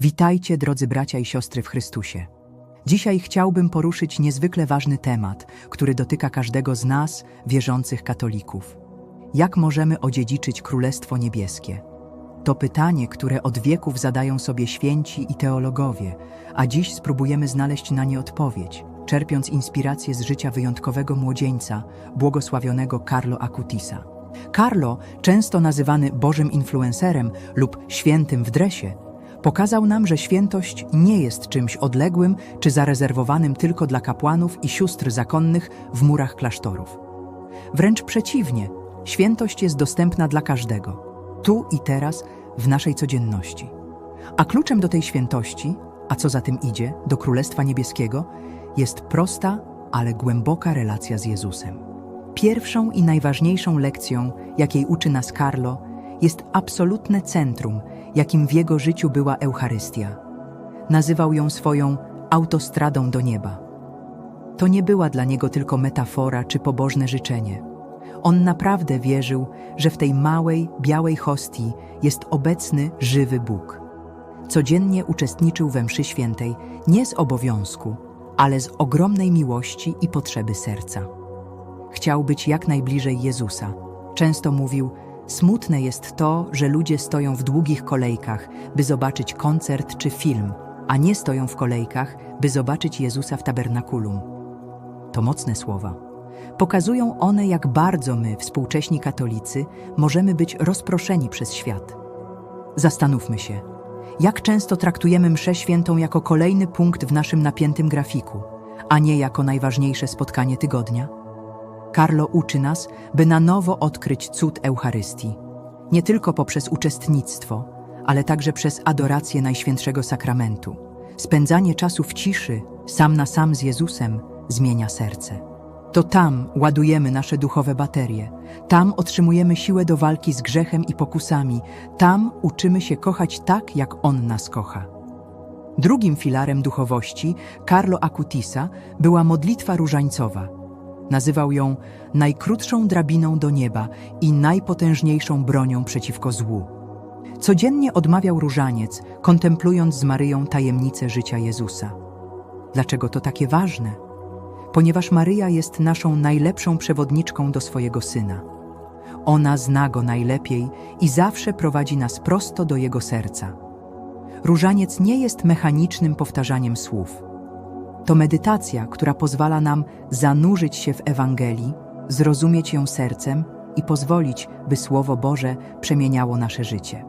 Witajcie, drodzy bracia i siostry w Chrystusie. Dzisiaj chciałbym poruszyć niezwykle ważny temat, który dotyka każdego z nas, wierzących katolików. Jak możemy odziedziczyć Królestwo Niebieskie? To pytanie, które od wieków zadają sobie święci i teologowie, a dziś spróbujemy znaleźć na nie odpowiedź, czerpiąc inspirację z życia wyjątkowego młodzieńca, błogosławionego Carlo Acutisa. Carlo, często nazywany Bożym influencerem lub świętym w dresie, pokazał nam, że świętość nie jest czymś odległym czy zarezerwowanym tylko dla kapłanów i sióstr zakonnych w murach klasztorów. Wręcz przeciwnie, świętość jest dostępna dla każdego, tu i teraz, w naszej codzienności. A kluczem do tej świętości, a co za tym idzie, do Królestwa Niebieskiego, jest prosta, ale głęboka relacja z Jezusem. Pierwszą i najważniejszą lekcją, jakiej uczy nas Carlo, jest absolutne centrum, jakim w jego życiu była Eucharystia. Nazywał ją swoją autostradą do nieba. To nie była dla niego tylko metafora czy pobożne życzenie. On naprawdę wierzył, że w tej małej, białej hostii jest obecny żywy Bóg. Codziennie uczestniczył we mszy świętej nie z obowiązku, ale z ogromnej miłości i potrzeby serca. Chciał być jak najbliżej Jezusa. Często mówił: Smutne jest to, że ludzie stoją w długich kolejkach, by zobaczyć koncert czy film, a nie stoją w kolejkach, by zobaczyć Jezusa w tabernakulum. To mocne słowa. Pokazują one, jak bardzo my, współcześni katolicy, możemy być rozproszeni przez świat. Zastanówmy się, jak często traktujemy mszę świętą jako kolejny punkt w naszym napiętym grafiku, a nie jako najważniejsze spotkanie tygodnia? Carlo uczy nas, by na nowo odkryć cud Eucharystii, nie tylko poprzez uczestnictwo, ale także przez adorację Najświętszego Sakramentu. Spędzanie czasu w ciszy, sam na sam z Jezusem, zmienia serce. To tam ładujemy nasze duchowe baterie, tam otrzymujemy siłę do walki z grzechem i pokusami, tam uczymy się kochać tak, jak On nas kocha. Drugim filarem duchowości Carlo Acutisa była modlitwa różańcowa – Nazywał ją najkrótszą drabiną do nieba i najpotężniejszą bronią przeciwko złu. Codziennie odmawiał różaniec, kontemplując z Maryją tajemnicę życia Jezusa. Dlaczego to takie ważne? Ponieważ Maryja jest naszą najlepszą przewodniczką do swojego syna. Ona zna go najlepiej i zawsze prowadzi nas prosto do jego serca. Różaniec nie jest mechanicznym powtarzaniem słów to medytacja, która pozwala nam zanurzyć się w Ewangelii, zrozumieć ją sercem i pozwolić, by Słowo Boże przemieniało nasze życie.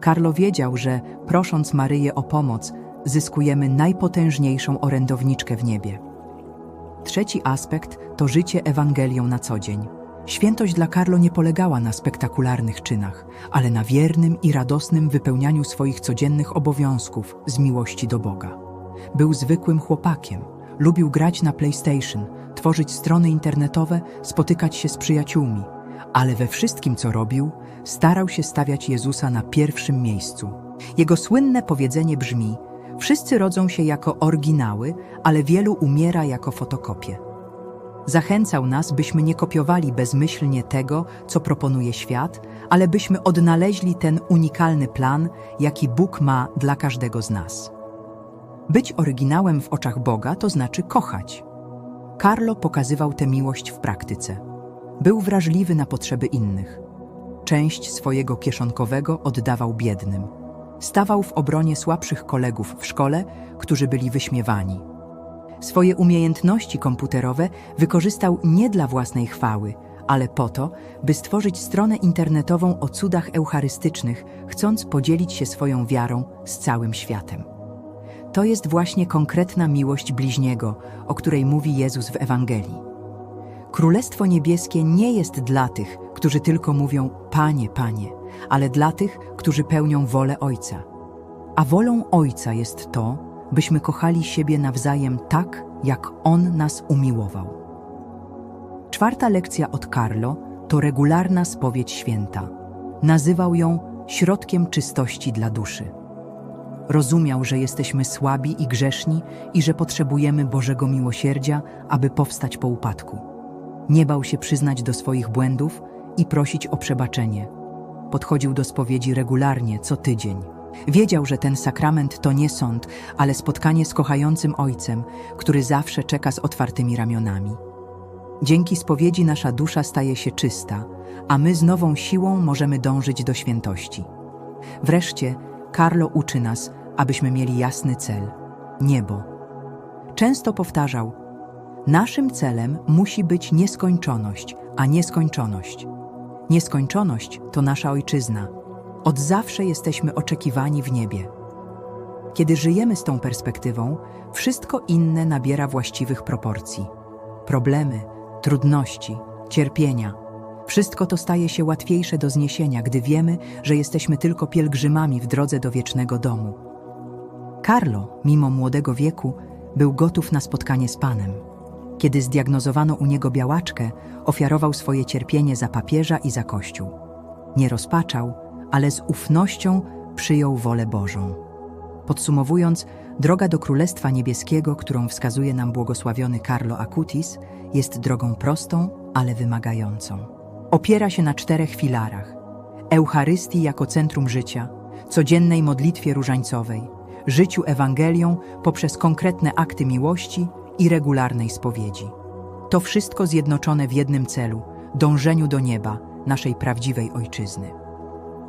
Karlo wiedział, że prosząc Maryję o pomoc, zyskujemy najpotężniejszą orędowniczkę w niebie. Trzeci aspekt to życie Ewangelią na co dzień. Świętość dla Karlo nie polegała na spektakularnych czynach, ale na wiernym i radosnym wypełnianiu swoich codziennych obowiązków z miłości do Boga. Był zwykłym chłopakiem. Lubił grać na PlayStation, tworzyć strony internetowe, spotykać się z przyjaciółmi, ale we wszystkim, co robił, starał się stawiać Jezusa na pierwszym miejscu. Jego słynne powiedzenie brzmi: Wszyscy rodzą się jako oryginały, ale wielu umiera jako fotokopie. Zachęcał nas, byśmy nie kopiowali bezmyślnie tego, co proponuje świat, ale byśmy odnaleźli ten unikalny plan, jaki Bóg ma dla każdego z nas. Być oryginałem w oczach Boga to znaczy kochać. Carlo pokazywał tę miłość w praktyce. Był wrażliwy na potrzeby innych. Część swojego kieszonkowego oddawał biednym. Stawał w obronie słabszych kolegów w szkole, którzy byli wyśmiewani. Swoje umiejętności komputerowe wykorzystał nie dla własnej chwały, ale po to, by stworzyć stronę internetową o cudach eucharystycznych, chcąc podzielić się swoją wiarą z całym światem. To jest właśnie konkretna miłość bliźniego, o której mówi Jezus w Ewangelii. Królestwo Niebieskie nie jest dla tych, którzy tylko mówią Panie, Panie, ale dla tych, którzy pełnią wolę Ojca. A wolą Ojca jest to, byśmy kochali siebie nawzajem tak, jak On nas umiłował. Czwarta lekcja od Carlo to regularna spowiedź święta. Nazywał ją środkiem czystości dla duszy. Rozumiał, że jesteśmy słabi i grzeszni i że potrzebujemy Bożego miłosierdzia, aby powstać po upadku. Nie bał się przyznać do swoich błędów i prosić o przebaczenie. Podchodził do spowiedzi regularnie, co tydzień. Wiedział, że ten sakrament to nie sąd, ale spotkanie z kochającym Ojcem, który zawsze czeka z otwartymi ramionami. Dzięki spowiedzi nasza dusza staje się czysta, a my z nową siłą możemy dążyć do świętości. Wreszcie Carlo uczy nas, abyśmy mieli jasny cel niebo. Często powtarzał: Naszym celem musi być nieskończoność, a nieskończoność. Nieskończoność to nasza ojczyzna. Od zawsze jesteśmy oczekiwani w niebie. Kiedy żyjemy z tą perspektywą, wszystko inne nabiera właściwych proporcji. Problemy, trudności, cierpienia wszystko to staje się łatwiejsze do zniesienia, gdy wiemy, że jesteśmy tylko pielgrzymami w drodze do wiecznego domu. Carlo, mimo młodego wieku, był gotów na spotkanie z Panem. Kiedy zdiagnozowano u niego białaczkę, ofiarował swoje cierpienie za papieża i za Kościół. Nie rozpaczał, ale z ufnością przyjął wolę Bożą. Podsumowując, droga do Królestwa Niebieskiego, którą wskazuje nam błogosławiony Carlo Acutis, jest drogą prostą, ale wymagającą. Opiera się na czterech filarach: Eucharystii jako centrum życia, codziennej modlitwie różańcowej, życiu Ewangelią poprzez konkretne akty miłości i regularnej spowiedzi. To wszystko zjednoczone w jednym celu dążeniu do nieba, naszej prawdziwej ojczyzny.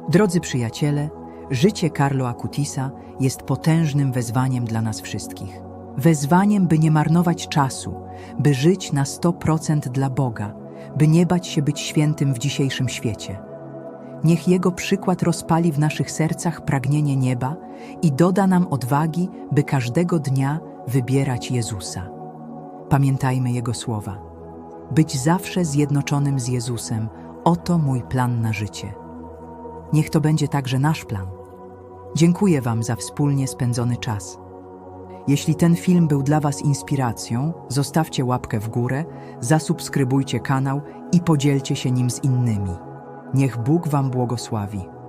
Drodzy przyjaciele, życie Carlo Acutisa jest potężnym wezwaniem dla nas wszystkich. Wezwaniem, by nie marnować czasu, by żyć na 100% dla Boga, by nie bać się być świętym w dzisiejszym świecie. Niech Jego przykład rozpali w naszych sercach pragnienie nieba i doda nam odwagi, by każdego dnia wybierać Jezusa. Pamiętajmy Jego słowa. Być zawsze zjednoczonym z Jezusem oto mój plan na życie. Niech to będzie także nasz plan. Dziękuję Wam za wspólnie spędzony czas. Jeśli ten film był dla Was inspiracją, zostawcie łapkę w górę, zasubskrybujcie kanał i podzielcie się nim z innymi. Niech Bóg Wam błogosławi.